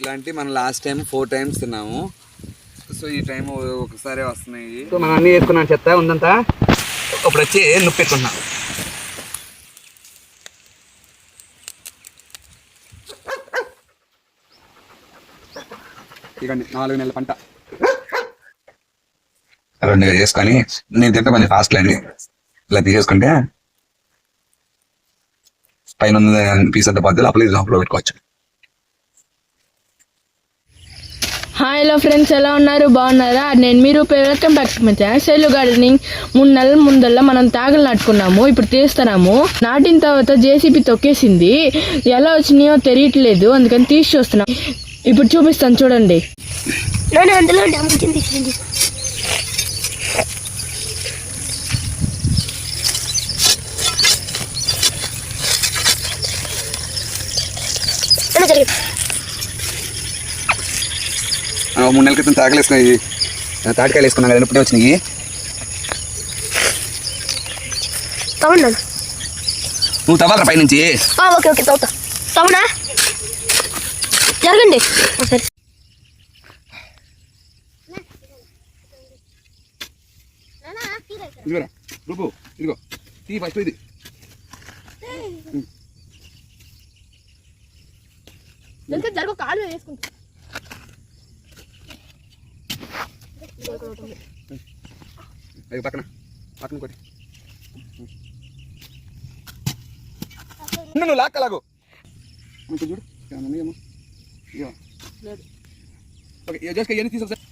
ఇలాంటి మనం last time four times తిన్నాము. సో ఈ టైం ఒకసారి వస్తున్నాయి. సో మనం అన్నీ వేసుకున్నాం చెత్త ఉందంతా? ఇప్పుడు వచ్చి నొప్పి పెట్టుకున్నాం ఇకండి నాలుగు నెలల పంట. రెండు చేసుకొని నేను తింటే కొంచెం ఫాస్ట్ అండి ఇలా తీసేసుకుంటే పైన పీస్ అంతా లోపల ఇది లోపల పెట్టుకోవచ్చు. హాయ్ హలో ఫ్రెండ్స్ ఎలా ఉన్నారు? బాగున్నారా? నేను మీరు welcome back to my channel cell gardening మూడు నెలల ముందల్లా మనం తాగలు నాటుకున్నాము. ఇప్పుడు తీస్తున్నాము. నాటిన తర్వాత జేసీబీ తొక్కేసింది. ఎలా వచ్చినాయో తెలియట్లేదు. అందుకని తీసి చూస్తున్నాం. ఇప్పుడు చూపిస్తాను చూడండి. అందులో మూడు నెలల క్రితం తాకలు వేసుకున్నాయి. తాటికాయలు వేసుకున్నాం కదా ఇప్పుడే వచ్చినాయి. నువ్వు తవ్వాలరా పైనుంచి. ఓకే ఓకే తవ్వుతా. తవ్వునా? జరగండి. సరే ఇదిగోరా రూపు ఇదిగో. తీ ఫస్ట్ ఇది. జరుగు కాలు వేసుకుంటా. అది పక్కన. పక్కన కొట్టి. నువ్వు లాక్కలాగు ఇంకా చూడు. ఏమో. ఉన్నాయేమో ఓకే జస్ట్ ఎన్ని తీసుకో సార్.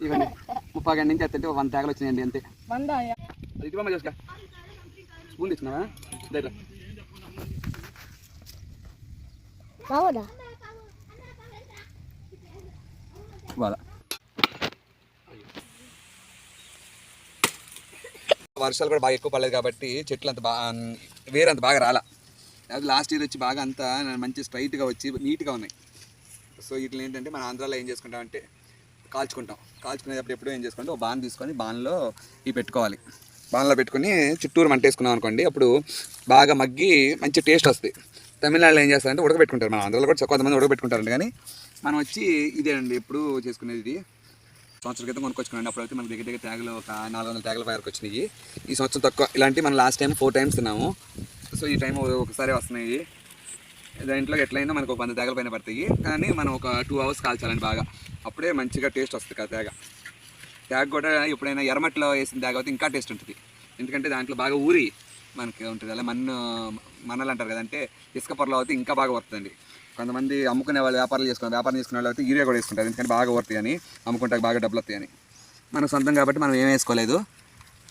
ఇవ్వండి ముప్పై గంట నుంచి ఎత్తంటే వన్ తేగలు వచ్చినాయండి అంతే అది ఇటు బొమ్మ చూసుకా స్పూన్ తీసుకున్నావా దగ్గర రావడా బాధ వర్షాలు కూడా బాగా ఎక్కువ పడలేదు కాబట్టి చెట్లు అంత బాగా వేరే అంత బాగా రాలా. అది లాస్ట్ ఇయర్ వచ్చి బాగా అంతా మంచి స్ట్రైట్గా వచ్చి నీట్గా ఉన్నాయి. సో ఇట్లా ఏంటంటే మన ఆంధ్రాలో ఏం చేసుకుంటాం అంటే కాల్చుకుంటాం. కాల్చుకునేటప్పుడు ఎప్పుడూ ఏం చేసుకుంటే ఒక బాన్ తీసుకొని బాన్లో ఇవి పెట్టుకోవాలి. బాన్లో పెట్టుకొని చుట్టూరు మంట వేసుకున్నాం అనుకోండి అప్పుడు బాగా మగ్గి మంచి టేస్ట్ వస్తుంది తమిళనాడులో ఏం చేస్తారంటే ఉడకబెట్టుకుంటారు మన. ఆంధ్రాలో కూడా కొంతమంది ఉడకబెట్టుకుంటారండి. కానీ మనం వచ్చి ఇదే అండి ఎప్పుడు చేసుకునేది ఇది. సంవత్సరం క్రితం కొనుక్కొచ్చుకున్నాను అప్పుడు అయితే మనకి దగ్గర దగ్గర ట్యాగులు ఒక నాలుగు వందల ట్యాగుల వరకు వచ్చినాయి. ఈ సంవత్సరం తక్కువ ఇలాంటి మనం లాస్ట్ టైం ఫోర్ టైమ్స్ తిన్నాము. సో ఈ టైం ఒకసారి వస్తున్నాయి. దాంట్లో ఎట్లయినా మనకు ఒక వంద తేగల పైన పడతాయి. కానీ మనం ఒక టూ అవర్స్ కాల్చాలండి బాగా. అప్పుడే మంచిగా టేస్ట్ వస్తుంది కదా తేగ తేగ కూడా ఎప్పుడైనా ఎర్రమట్లో వేసిన తేగ అయితే ఇంకా టేస్ట్ ఉంటుంది. ఎందుకంటే దాంట్లో బాగా ఊరి మనకి ఉంటుంది. అలా మన్ను మనలు అంటారు కదంటే ఇసుక పొరలో అయితే ఇంకా బాగా వస్తుందండి. కొంతమంది అమ్ముకునే వాళ్ళు వ్యాపారాలు చేసుకునే వ్యాపారం చేసుకునే వాళ్ళు అయితే యూరియా కూడా వేసుకుంటారు ఎందుకంటే బాగా వస్తాయి అని అమ్ముకుంటే బాగా డబ్బులు వస్తాయి అని. మన సొంతం కాబట్టి మనం ఏం వేసుకోలేదు.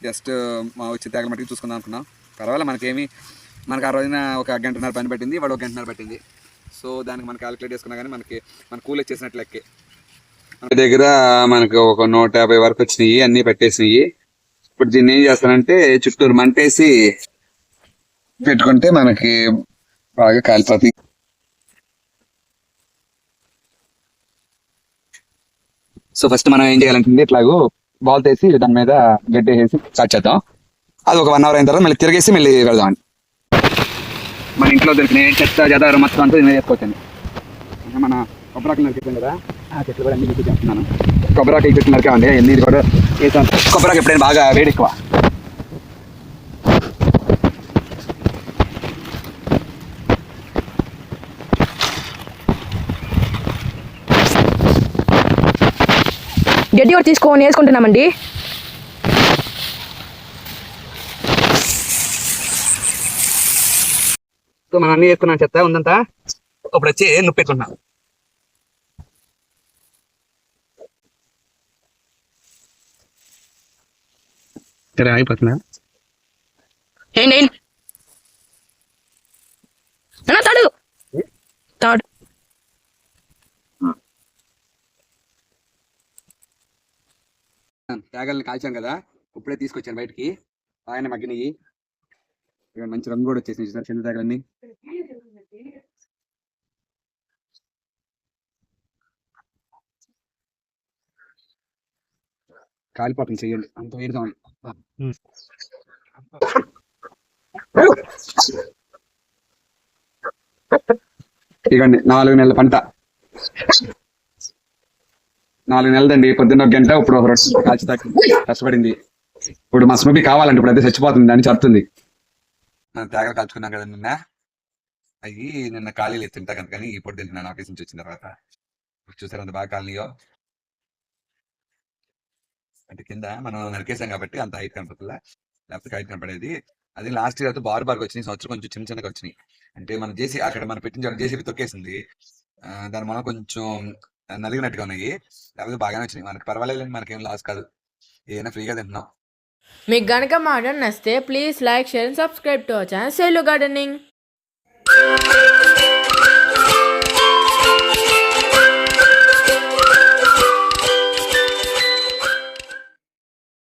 జస్ట్ మా వచ్చి తేగల మట్టికి చూసుకుందాం అనుకున్నాం. పర్వాలేదు మనకేమి మనకు ఆ రోజున ఒక గంటన్నర పని పెట్టింది వాడు ఒక గంటన్నర పెట్టింది. సో దానికి మనం క్యాలిక్యులేట్ చేసుకున్నా కానీ మనకి మన కూల్ వచ్చేసినట్లు లెక్కే. మన దగ్గర మనకు ఒక నూట యాభై వరకు వచ్చినాయి అన్నీ పెట్టేసినాయి. ఇప్పుడు దీన్ని ఏం చేస్తానంటే చుట్టూరు మంటేసి పెట్టుకుంటే మనకి బాగా కాలిపోతుంది సో ఫస్ట్ మనం ఏం చేయాలంటే ఇట్లాగో బాల్ తీసి దాని మీద గడ్డి వేసి స్టార్ట్ చేద్దాం. అది ఒక వన్ అవర్ అయిన తర్వాత మళ్ళీ తిరిగేసి మళ్ళీ వెళ్దాం మన ఇంట్లో దొరికిన చెత్త జదారు మొత్తం అంతా నేను వేసుకోవచ్చండి మన కొబ్బరాకులు నరికిపోయింది కదా ఆ చెట్లు కూడా అన్ని చేస్తున్నాను. కొబ్బరాకు చెట్లు నరికామండి ఎన్ని కూడా వేసాను కొబ్బరాకు ఎప్పుడైనా బాగా వేడి గడ్డి కూడా తీసుకొని వేసుకుంటున్నామండి సో మనం అన్ని వేసుకున్నాం చెత్త ఉందంతా? ఇప్పుడు వచ్చి నొప్పి పెట్టుకున్నాం సరే అయిపోతుందా ఏంటి ఏంటి అన్న తాడు తాడు తేగల్ని కాల్చాం కదా ఇప్పుడే తీసుకొచ్చాను బయటికి. ఆయన మగ్గినవి మంచి రంగు కూడా వచ్చేసింది సార్ చిన్న తేగలన్నీ. కాలిపోతుంది చెయ్యండి అంత వేడిగా ఉంది. ఇగండి నాలుగు నెలల పంట. నాలుగు నెలలండి. పొద్దున్న ఒక గంట ఇప్పుడు ఒక రొట్టె కాల్చి కష్టపడింది. ఇప్పుడు మా స్మూపీ కావాలండి. ఇప్పుడు అయితే చచ్చిపోతుంది అని చెప్తుంది. తేగలు కాల్చుకున్నాం కదా నిన్న. అవి నిన్న ఖాళీలు తింటా కనుక ఈ పొద్దు తింటున్నాను ఆఫీస్ నుంచి వచ్చిన తర్వాత. చూసారు అంత బాగా కాలనీయో? అంటే కింద మనం నరికేసాం కాబట్టి అంత హైట్ కనపడుతుందా లేకపోతే హైట్ కనపడేది. అది లాస్ట్ ఇయర్ అయితే బారు బార్కి వచ్చినాయి. సంవత్సరం కొంచెం చిన్న చిన్నగా వచ్చినాయి. అంటే మనం చేసి అక్కడ మనం పెట్టిన చోట తొక్కేసింది. దాని మనం కొంచెం నలిగినట్టుగా ఉన్నాయి. లేకపోతే బాగానే వచ్చినాయి. మనకి పర్వాలేదు మనకేం లాస్ కాదు. ఏదైనా ఫ్రీగా తింటున్నాం. మీకు గనక మా నచ్చితే please like share subscribe to our channel cell gardening